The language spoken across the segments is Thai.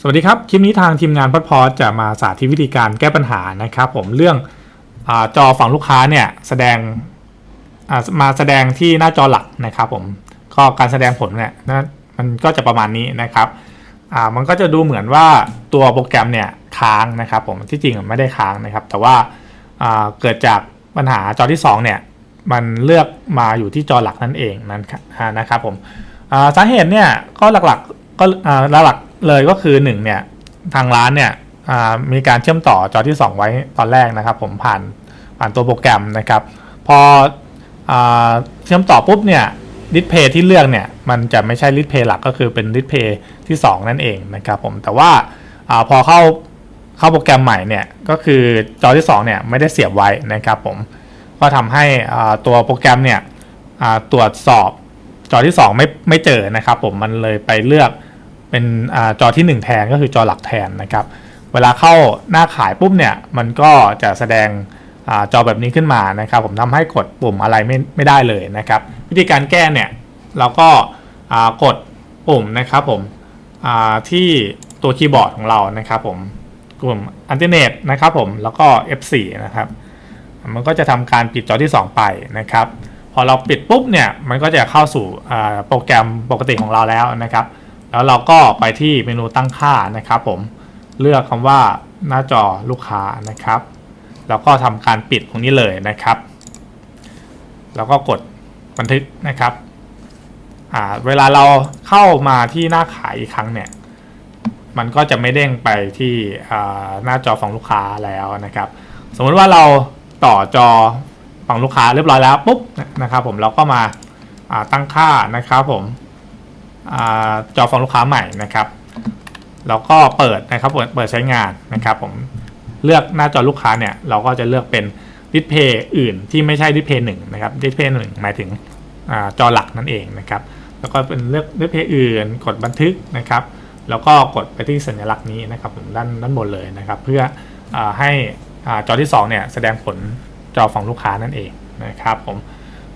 สวัสดีครับ คลิปนี้ทางทีมงานพัดพอจะมาสาธิตวิธีการแก้ปัญหานะครับผมเรื่องอจอฝั่งลูกค้าเนี่ยแสดงมาแสดงที่หน้าจอหลักนะครับผมก็การแสดงผลเนี่ยนะมันก็จะประมาณนี้นะครับมันก็จะดูเหมือนว่าตัวโปรแกรมเนี่ยค้างนะครับผมที่จริงไม่ได้ค้างนะครับ แต่ว่าเกิดจากปัญหาจอที่2เนี่ยมันเลือกมาอยู่ที่จอหลักนั่นเองนั่นนะครับผมสาเหตุเนี่ยก็หลักๆก็หลัก เลยก็คือ1เนี่ยทางร้านเนี่ยมีการเชื่อมต่อจอที่ 2 ไว้ตอนแรกนะครับ ผมผ่านผ่านตัวโปรแกรมนะครับพออเชื่อมต่อปุ๊บเนี่ยดิสเพย์ที่เลือกเนี่ยมันจะไม่ใช่ดิสเพย์หลักก็คือเป็นดิสเพย์ที่ 2 นั่นเองนะครับผมแต่ว่าอาพอเข้าเข้าโปรแกรมใหม่เนี่ยก็คือจอที่ 2 เนี่ยไม่ได้เสียบไว้นะครับผมก็ทำให้ตัวโปรแกรมเนี่ยตรวจสอบจอที่ 2 ไม่ไม่เจอนะครับผมมันเลยไปเลือก เป็นอจอที่ 1 แทนก็คือจอหลักแทนนะครับ เวลาเข้าหน้าขายปุ๊บเนี่ยมันก็จะแสดงอจอแบบนี้ขึ้นมานะครับ ผมทำให้กดปุ่มอะไรไม่ไม่ได้เลยนะครับ วิธีการแก้เนี่ยเราก็กดปุ่มนะครับผมที่ตัวคีย์บอร์ดของเรานะครับผมกลุ่มอันเทอร์เน็ตนะครับผมแล้วก็ F4 นะครับมันก็จะทำการปิดจอที่ 2 ไปนะครับ พอเราปิดปุ๊บเนี่ยมันก็จะเข้าสู่โปรแกรมปกติของเราแล้วนะครับ แล้วเราก็ไปที่เมนูตั้งค่านะครับ ผมเลือกคำว่าหน้าจอลูกค้านะครับ แล้วก็ทำการปิดตรงนี้เลยนะครับ แล้วก็กดบันทึกนะครับเวลาเราเข้ามาที่หน้าขายอีกครั้งเนี่ยมันก็จะไม่เด้งไปที่หน้าจอฝั่งลูกค้าแล้วนะครับ สมมติว่าเราต่อจอฝั่งลูกค้าเรียบร้อยแล้วปุ๊บนะครับ ผมเราก็มาตั้งค่านะครับผม อจอฝั่งลูกค้าใหม่นะครับแล้วก็เปิดนะครับเปิดใช้งานนะครับผมเลือกหน้าจอลูกค้าเนี่ยเราก็จะเลือกเป็นดิสเพย์อื่นที่ไม่ใช่ดิสเพย์หนึ่งนะครับดิสเพย์หนึ่งหมายถึงอจอหลักนั่นเองนะครับแล้วก็เป็นเลือกดิสเพย์อื่น กดบันทึกนะครับ แล้วก็กดไปที่สัญลักษณ์นี้นะครับผมด้านด้านบนเลยนะครับ เพื่ออให้อจอที่2เนี่ยแสดงผลจอฝั่งลูกค้านั่นเองนะครับผม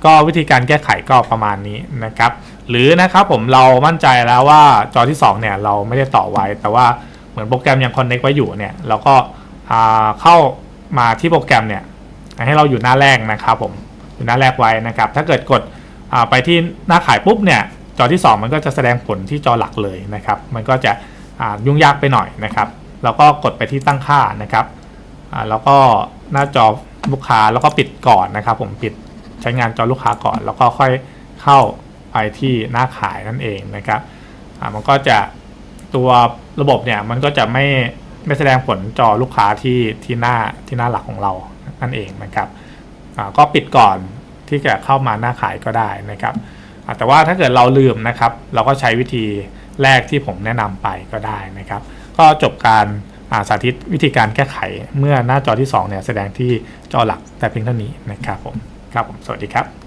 ก็วิธีการแก้ไขก็ประมาณนี้นะครับ หรือนะครับผมเรามั่นใจแล้วว่าจอที่ 2 เนี่ยเราไม่ได้ต่อไว้ แต่ว่าเหมือนโปรแกรมยังคอนเน็กไว้อยู่เนี่ยเราก็เข้ามาที่โปรแกรมเนี่ยให้เราอยู่หน้าแรกนะครับผมอยู่หน้าแรกไว้นะครับ ถ้าเกิดกดไปที่หน้าขายปุ๊บเนี่ยจอที่ 2 มันก็จะแสดงผลที่จอหลักเลยนะครับ มันก็จะยุ่งยากไปหน่อยนะครับแล้วก็กดไปที่ตั้งค่านะครับแล้วก็หน้าจอลูกค้าแล้วก็ปิดก่อนนะครับ ผมปิด ใช้งานจอลูกค้าก่อน แล้วก็ค่อยเข้าไปที่หน้าขายนั่นเองนะครับมันก็จะตัวระบบเนี่ยมันก็จะไม่ไม่แสดงผลจอลูกค้าที่ที่หน้าที่หน้าหลักของเรานั่นเองนะครับก็ปิดก่อนที่จะเข้ามาหน้าขายก็ได้นะครับแต่ว่าถ้าเกิดเราลืมนะครับ เราก็ใช้วิธีแรกที่ผมแนะนำไปก็ได้นะครับ ก็จบการาสาธิตวิธีการแก้ไขเมื่อหน้าจอที่2เนี่ยแสดงที่จอหลักแต่เพียงเท่านี้นะครับผม ครับผมสวัสดีครับ